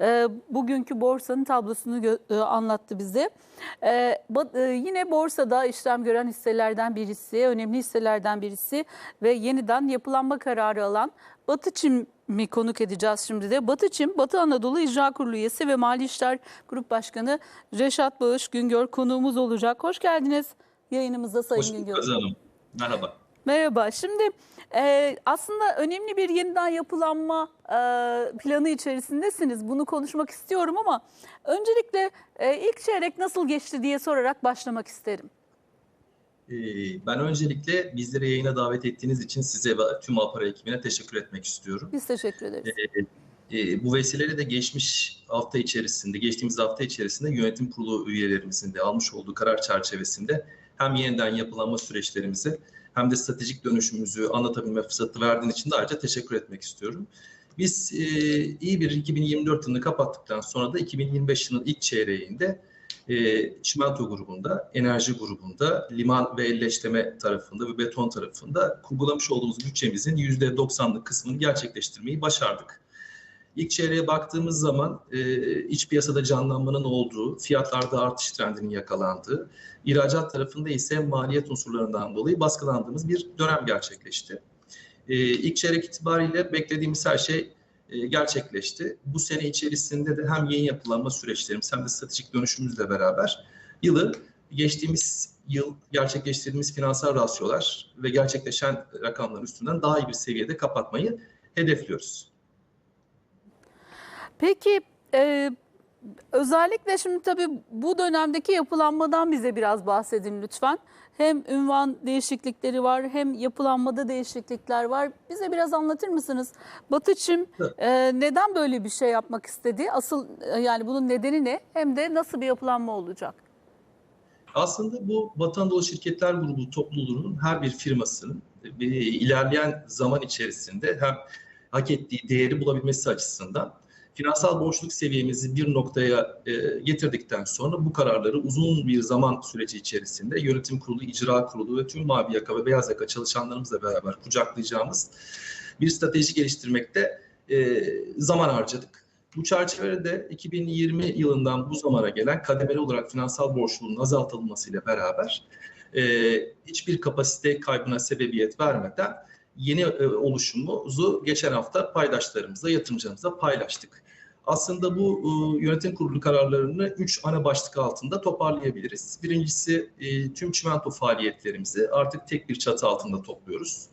e, bugünkü borsanın tablosunu e, anlattı bize. E, ba- e, yine borsada işlem gören hisselerden birisi, önemli hisselerden birisi ve yeniden yapılanma kararı alan Batı Çim'i konuk edeceğiz şimdi de. Batı Çim, Batı Anadolu İcra Kurulu üyesi ve Mali İşler Grup Başkanı Reşat Bağış Güngör konuğumuz olacak. Hoş geldiniz yayınımıza Sayın Hoş Güngör. Aziz Hanım. Merhaba. Merhaba. Şimdi e, aslında önemli bir yeniden yapılanma e, planı içerisindesiniz. Bunu konuşmak istiyorum ama öncelikle e, ilk çeyrek nasıl geçti diye sorarak başlamak isterim. Ee, Ben öncelikle bizleri yayına davet ettiğiniz için size ve tüm Alpara ekibine teşekkür etmek istiyorum. Biz teşekkür ederiz. Ee, Bu vesileyle de geçmiş hafta içerisinde, geçtiğimiz hafta içerisinde yönetim kurulu üyelerimizin de almış olduğu karar çerçevesinde hem yeniden yapılanma süreçlerimizi hem de stratejik dönüşümümüzü anlatabilme fırsatı verdiğin için de ayrıca teşekkür etmek istiyorum. Biz e, iyi bir 2024 yılını kapattıktan sonra da 2025 yılının ilk çeyreğinde e, çimento grubunda, enerji grubunda, liman ve elleştirme tarafında ve beton tarafında kurgulamış olduğumuz bütçemizin %90'lık kısmını gerçekleştirmeyi başardık. İlk çeyreğe baktığımız zaman e, iç piyasada canlanmanın olduğu, fiyatlarda artış trendinin yakalandığı, ihracat tarafında ise maliyet unsurlarından dolayı baskılandığımız bir dönem gerçekleşti. E, ilk çeyrek itibariyle beklediğimiz her şey e, gerçekleşti. Bu sene içerisinde de hem yeni yapılanma süreçlerimiz hem de stratejik dönüşümüzle beraber yılı geçtiğimiz yıl gerçekleştirdiğimiz finansal rasyolar ve gerçekleşen rakamların üstünden daha iyi bir seviyede kapatmayı hedefliyoruz. Peki e, özellikle şimdi tabii bu dönemdeki yapılanmadan bize biraz bahsedin lütfen. Hem ünvan değişiklikleri var hem yapılanmada değişiklikler var. Bize biraz anlatır mısınız? Batı Çim Evet. e, neden böyle bir şey yapmak istedi? Asıl e, yani bunun nedeni ne? Hem de nasıl bir yapılanma olacak? Aslında bu Batı Anadolu Şirketler Grubu topluluğunun her bir firmasının e, ilerleyen zaman içerisinde hem hak ettiği değeri bulabilmesi açısından finansal borçluk seviyemizi bir noktaya e, getirdikten sonra bu kararları uzun bir zaman süreci içerisinde yönetim kurulu, icra kurulu ve tüm mavi yaka ve beyaz yaka çalışanlarımızla beraber kucaklayacağımız bir strateji geliştirmekte e, zaman harcadık. Bu çerçevede 2020 yılından bu zamana gelen kademeli olarak finansal borçluluğun azaltılmasıyla beraber e, hiçbir kapasite kaybına sebebiyet vermeden yeni e, oluşumumuzu geçen hafta paydaşlarımızla, yatırımcılarımızla paylaştık. Aslında bu e, yönetim kurulu kararlarını üç ana başlık altında toparlayabiliriz. Birincisi e, tüm çimento faaliyetlerimizi artık tek bir çatı altında topluyoruz.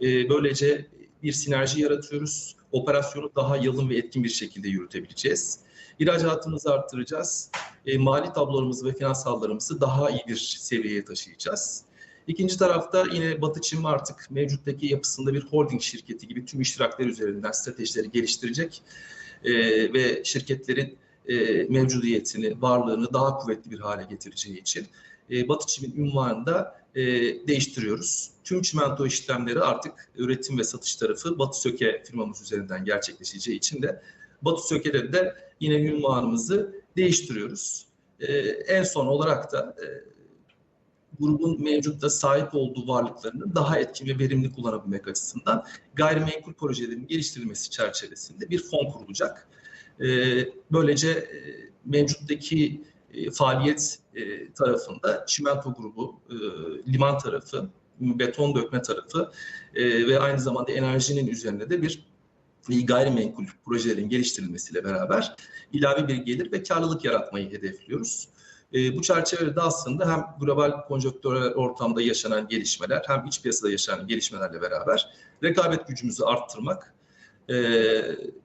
E, böylece bir sinerji yaratıyoruz. Operasyonu daha yalın ve etkin bir şekilde yürütebileceğiz. İhracatımızı arttıracağız. Mali tablolarımızı ve finansallarımızı daha iyi bir seviyeye taşıyacağız. İkinci tarafta yine Batı Çim artık mevcuttaki yapısında bir holding şirketi gibi tüm iştirakler üzerinden stratejileri geliştirecek e, ve şirketlerin e, mevcudiyetini, varlığını daha kuvvetli bir hale getireceği için e, Batı Çim'in ünvanını da e, değiştiriyoruz. Tüm çimento işlemleri artık üretim ve satış tarafı Batı Söke firmamız üzerinden gerçekleşeceği için de Batı Söke'de de yine ünvanımızı değiştiriyoruz. E, en son olarak da e, grubun mevcutta sahip olduğu varlıklarını daha etkin ve verimli kullanabilmek açısından gayrimenkul projelerin geliştirilmesi çerçevesinde bir fon kurulacak. E, böylece e, mevcuttaki e, faaliyet e, tarafında çimento grubu, liman tarafı, beton dökme tarafı ve aynı zamanda enerjinin üzerine de bir gayrimenkul projelerin geliştirilmesiyle beraber ilave bir gelir ve karlılık yaratmayı hedefliyoruz. E, bu çerçevede aslında hem global konjonktürel ortamda yaşanan gelişmeler hem iç piyasada yaşanan gelişmelerle beraber rekabet gücümüzü arttırmak e,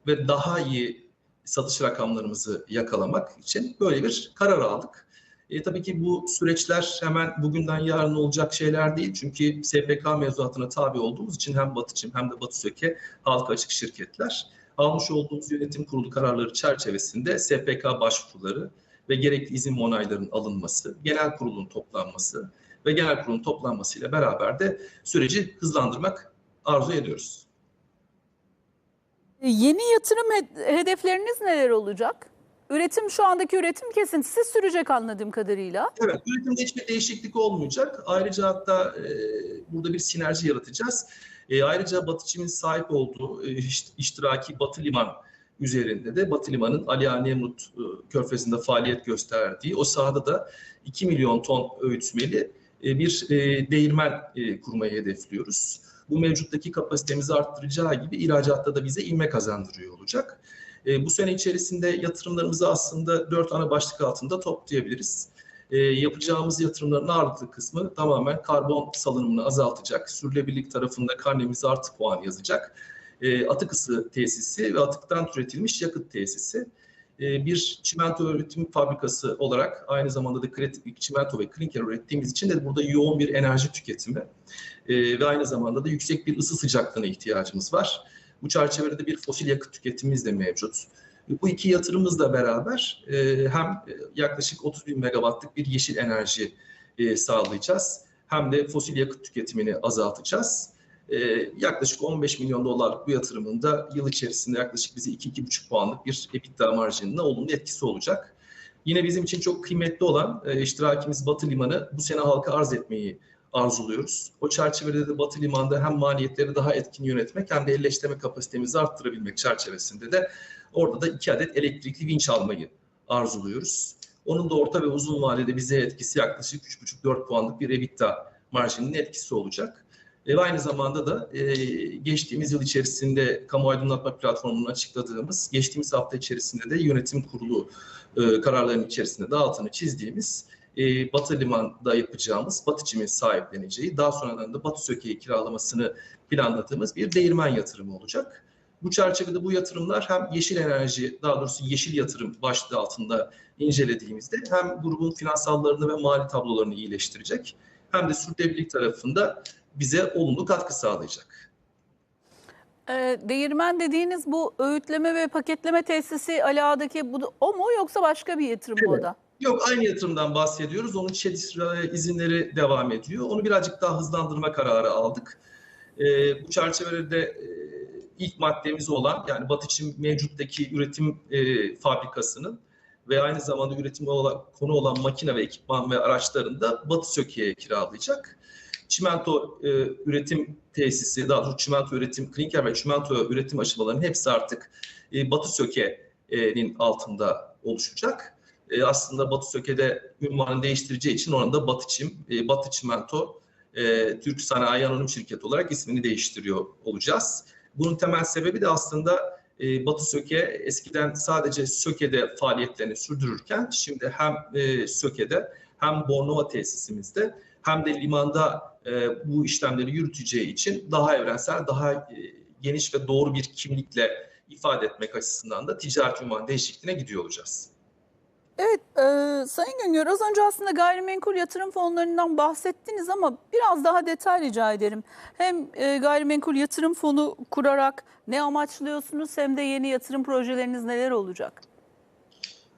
ve daha iyi satış rakamlarımızı yakalamak için böyle bir karar aldık. E, tabii ki bu süreçler hemen bugünden yarın olacak şeyler değil. Çünkü SPK mevzuatına tabi olduğumuz için hem Batıçım hem de Batı Söke halka açık şirketler almış olduğumuz yönetim kurulu kararları çerçevesinde SPK başvuruları ve gerekli izin onayların alınması, genel kurulun toplanması ve genel kurulun toplanmasıyla beraber de süreci hızlandırmak arzu ediyoruz. E, Yeni yatırım hed- hedefleriniz neler olacak? Üretim şu andaki üretim kesintisi sürecek anladığım kadarıyla. Evet, üretimde hiçbir değişiklik olmayacak. Ayrıca hatta e, burada bir sinerji yaratacağız. E, ayrıca Batı Çim'in sahip olduğu e, iş- iştiraki Batı Liman üzerinde de Batı Limanı'nın Ali Nemrut e, Körfezi'nde faaliyet gösterdiği o sahada da 2 milyon ton öğütmeli e, bir e, değirmen e, kurmayı hedefliyoruz. Bu mevcuttaki kapasitemizi arttıracağı gibi ihracatta da bize ilme kazandırıyor olacak. E, bu sene içerisinde yatırımlarımızı aslında dört ana başlık altında toplayabiliriz. E, yapacağımız yatırımların ağırlıklı kısmı tamamen karbon salınımını azaltacak. Sürülebilirlik tarafında karnemize artı puan yazacak. E, atık ısı tesisi ve atıktan türetilmiş yakıt tesisi. E, bir çimento üretim fabrikası olarak aynı zamanda da kritik çimento ve klinker ürettiğimiz için de burada yoğun bir enerji tüketimi e, ve aynı zamanda da yüksek bir ısı sıcaklığına ihtiyacımız var. Bu çerçevede de bir fosil yakıt tüketimimiz de mevcut. Bu iki yatırımımızla beraber e, hem yaklaşık 30 bin megawattlık bir yeşil enerji e, sağlayacağız. Hem de fosil yakıt tüketimini azaltacağız. E, yaklaşık 15 milyon dolarlık bu yatırımın da yıl içerisinde yaklaşık bize 2-2,5 puanlık bir EBITDA marjinine olumlu etkisi olacak. Yine bizim için çok kıymetli olan e, iştirakimiz Batı Limanı bu sene halka arz etmeyi arzuluyoruz. O çerçevede de Batı Liman'da hem maliyetleri daha etkin yönetmek hem de elleştirme kapasitemizi arttırabilmek çerçevesinde de orada da iki adet elektrikli vinç almayı arzuluyoruz. Onun da orta ve uzun vadede bize etkisi yaklaşık 3,5-4 puanlık bir EBITDA marjinin etkisi olacak. E, ve aynı zamanda da e, geçtiğimiz yıl içerisinde kamu aydınlatma platformunun açıkladığımız, geçtiğimiz hafta içerisinde de yönetim kurulu e, kararlarının içerisinde de çizdiğimiz e, Batı Liman'da yapacağımız, Batı Çim'in sahipleneceği, daha sonradan da Batı Söke'yi kiralamasını planladığımız bir değirmen yatırımı olacak. Bu çerçevede bu yatırımlar hem yeşil enerji, daha doğrusu yeşil yatırım başlığı altında incelediğimizde hem grubun finansallarını ve mali tablolarını iyileştirecek hem de sürdürülebilirlik tarafında bize olumlu katkı sağlayacak. E, değirmen dediğiniz bu öğütleme ve paketleme tesisi Ali Ağa'daki bu, o mu yoksa başka bir yatırım mı o Evet. da? Yok aynı yatırımdan bahsediyoruz. Onun ÇEDİS izinleri devam ediyor. Onu birazcık daha hızlandırma kararı aldık. E, bu çerçevede e, ilk maddemiz olan yani Batıç'ın mevcuttaki üretim e, fabrikasının ve aynı zamanda üretimi olan, konu olan makine ve ekipman ve araçlarını da Batı Söke'ye kiralayacak. Çimento e, üretim tesisi, daha doğrusu çimento üretim, klinker ve çimento üretim aşamalarının hepsi artık e, Batı Söke'nin altında oluşacak. E, aslında Batı Söke'de ünvanını değiştireceği için onun da Batı Çim, e, Batı Çimento, e, Türk Sanayi Anonim Şirketi olarak ismini değiştiriyor olacağız. Bunun temel sebebi de aslında e, Batı Söke eskiden sadece Söke'de faaliyetlerini sürdürürken şimdi hem e, Söke'de hem Bornova tesisimizde hem de limanda e, bu işlemleri yürüteceği için daha evrensel, daha e, geniş ve doğru bir kimlikle ifade etmek açısından da ticaret ünvan değişikliğine gidiyor olacağız. Evet, e, Sayın Güngör az önce aslında gayrimenkul yatırım fonlarından bahsettiniz ama biraz daha detay rica ederim. Hem e, gayrimenkul yatırım fonu kurarak ne amaçlıyorsunuz hem de yeni yatırım projeleriniz neler olacak?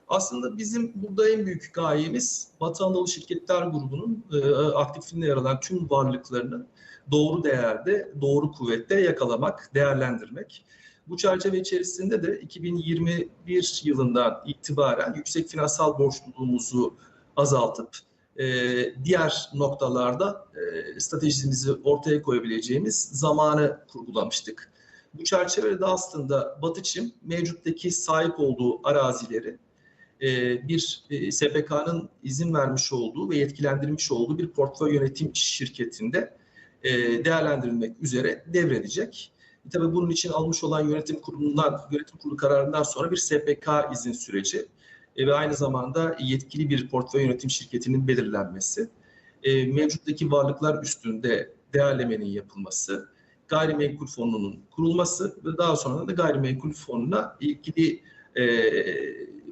Aslında bizim burada en büyük gayemiz Batı Anadolu Şirketler Grubu'nun e, aktifinde yer alan tüm varlıklarını doğru değerde, doğru kuvvette yakalamak, değerlendirmek. Bu çerçeve içerisinde de 2021 yılından itibaren yüksek finansal borçluluğumuzu azaltıp e, diğer noktalarda e, stratejimizi ortaya koyabileceğimiz zamanı kurgulamıştık. Bu çerçevede aslında Batıçim mevcuttaki sahip olduğu arazileri e, bir e, SPK'nın izin vermiş olduğu ve yetkilendirmiş olduğu bir portföy yönetim şirketinde e, değerlendirilmek üzere devredecek. E, tabii bunun için almış olan yönetim kurulundan, yönetim kurulu kararından sonra bir SPK izin süreci e, ve aynı zamanda yetkili bir portföy yönetim şirketinin belirlenmesi, e, mevcuttaki varlıklar üstünde değerlemenin yapılması, gayrimenkul fonunun kurulması ve daha sonra da gayrimenkul fonuna ilgili e,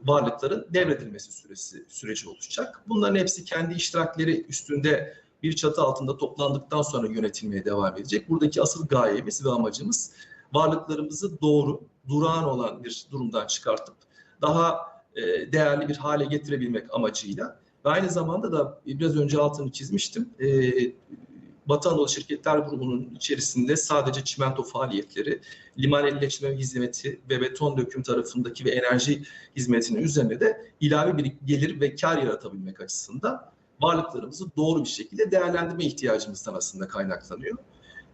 varlıkların devredilmesi süresi süreci oluşacak. Bunların hepsi kendi iştirakleri üstünde bir çatı altında toplandıktan sonra yönetilmeye devam edecek. Buradaki asıl gayemiz ve amacımız varlıklarımızı doğru, durağan olan bir durumdan çıkartıp daha e, değerli bir hale getirebilmek amacıyla ve aynı zamanda da biraz önce altını çizmiştim. E, Batı Anadolu Şirketler Grubu'nun içerisinde sadece çimento faaliyetleri, liman elleşme hizmeti ve beton döküm tarafındaki ve enerji hizmetinin üzerine de ilave bir gelir ve kar yaratabilmek açısından varlıklarımızı doğru bir şekilde değerlendirme ihtiyacımızdan aslında kaynaklanıyor.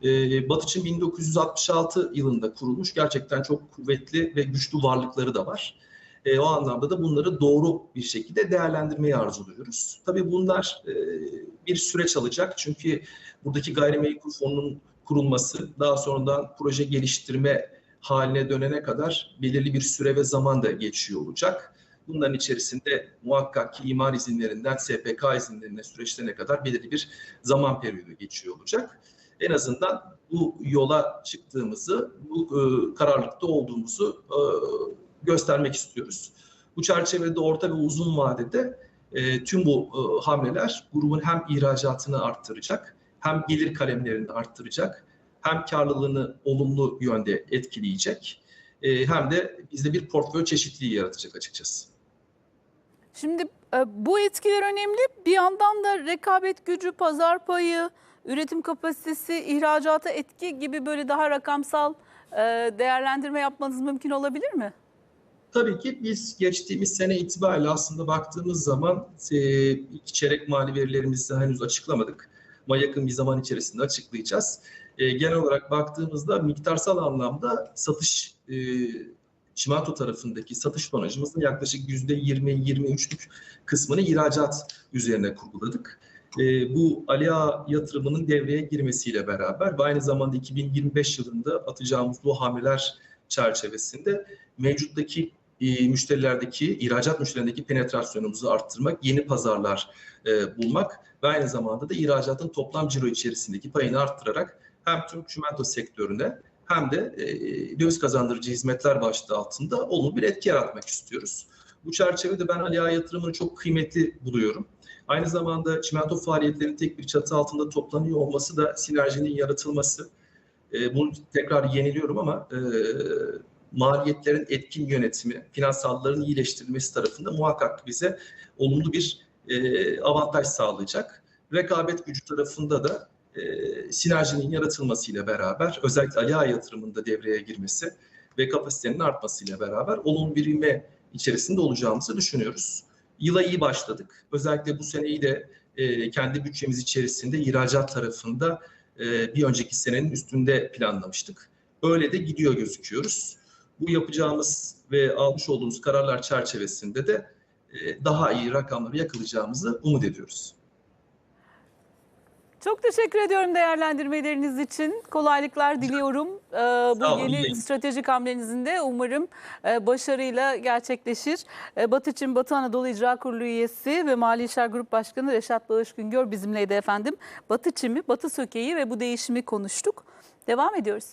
E, Batıç'ın 1966 yılında kurulmuş gerçekten çok kuvvetli ve güçlü varlıkları da var. E, o anlamda da bunları doğru bir şekilde değerlendirmeyi arzuluyoruz. Tabii bunlar e, bir süreç alacak çünkü buradaki gayrimenkul fonunun kurulması, daha sonradan proje geliştirme haline dönene kadar belirli bir süre ve zaman da geçiyor olacak. Bunların içerisinde muhakkak ki imar izinlerinden SPK izinlerine süreçlerine kadar belirli bir zaman periyodu geçiyor olacak. En azından bu yola çıktığımızı, bu e, kararlılıkta olduğumuzu e, göstermek istiyoruz. Bu çerçevede orta ve uzun vadede e, tüm bu e, hamleler grubun hem ihracatını arttıracak, hem gelir kalemlerini arttıracak, hem karlılığını olumlu yönde etkileyecek, hem de bizde bir portföy çeşitliliği yaratacak açıkçası. Şimdi e, bu etkiler önemli. Bir yandan da rekabet gücü, pazar payı, üretim kapasitesi, ihracata etki gibi böyle daha rakamsal e, değerlendirme yapmanız mümkün olabilir mi? Tabii ki biz geçtiğimiz sene itibariyle aslında baktığımız zaman e, çeyrek mali verilerimizi henüz açıklamadık. Ama yakın bir zaman içerisinde açıklayacağız. E, genel olarak baktığımızda miktarsal anlamda satış çimento tarafındaki satış tonajımızın yaklaşık %20-23'lük kısmını ihracat üzerine kurguladık. E, bu Ali Ağa yatırımının devreye girmesiyle beraber ve aynı zamanda 2025 yılında atacağımız bu hamleler çerçevesinde mevcuttaki e, müşterilerdeki, ihracat müşterilerindeki penetrasyonumuzu arttırmak, yeni pazarlar e, bulmak ve aynı zamanda da ihracatın toplam ciro içerisindeki payını arttırarak hem Türk çimento sektörüne hem de e, döviz kazandırıcı hizmetler başlığı altında olumlu bir etki yaratmak istiyoruz. Bu çerçevede ben Ali Ağa yatırımını çok kıymetli buluyorum. Aynı zamanda çimento faaliyetlerinin tek bir çatı altında toplanıyor olması da sinerjinin yaratılması. E, bunu tekrar yeniliyorum ama e, maliyetlerin etkin yönetimi, finansalların iyileştirilmesi tarafında muhakkak bize olumlu bir e, avantaj sağlayacak. Rekabet gücü tarafında da e, sinerjinin yaratılmasıyla beraber özellikle Ali Ağa yatırımında devreye girmesi ve kapasitenin artmasıyla beraber olumlu bir ivme içerisinde olacağımızı düşünüyoruz. Yıla iyi başladık. Özellikle bu seneyi de e, kendi bütçemiz içerisinde ihracat tarafında e, bir önceki senenin üstünde planlamıştık. Öyle de gidiyor gözüküyoruz. Bu yapacağımız ve almış olduğumuz kararlar çerçevesinde de e, daha iyi rakamları yakalayacağımızı umut ediyoruz. Çok teşekkür ediyorum değerlendirmeleriniz için. Kolaylıklar diliyorum. Ee, bu olun, yeni stratejik hamlenizin de umarım e, başarıyla gerçekleşir. E, Batı için Batı Anadolu İcra Kurulu üyesi ve Mali İşler Grup Başkanı Reşat Bağış Güngör bizimleydi efendim. Batı Çimi, Batı Sökeği ve bu değişimi konuştuk. Devam ediyoruz.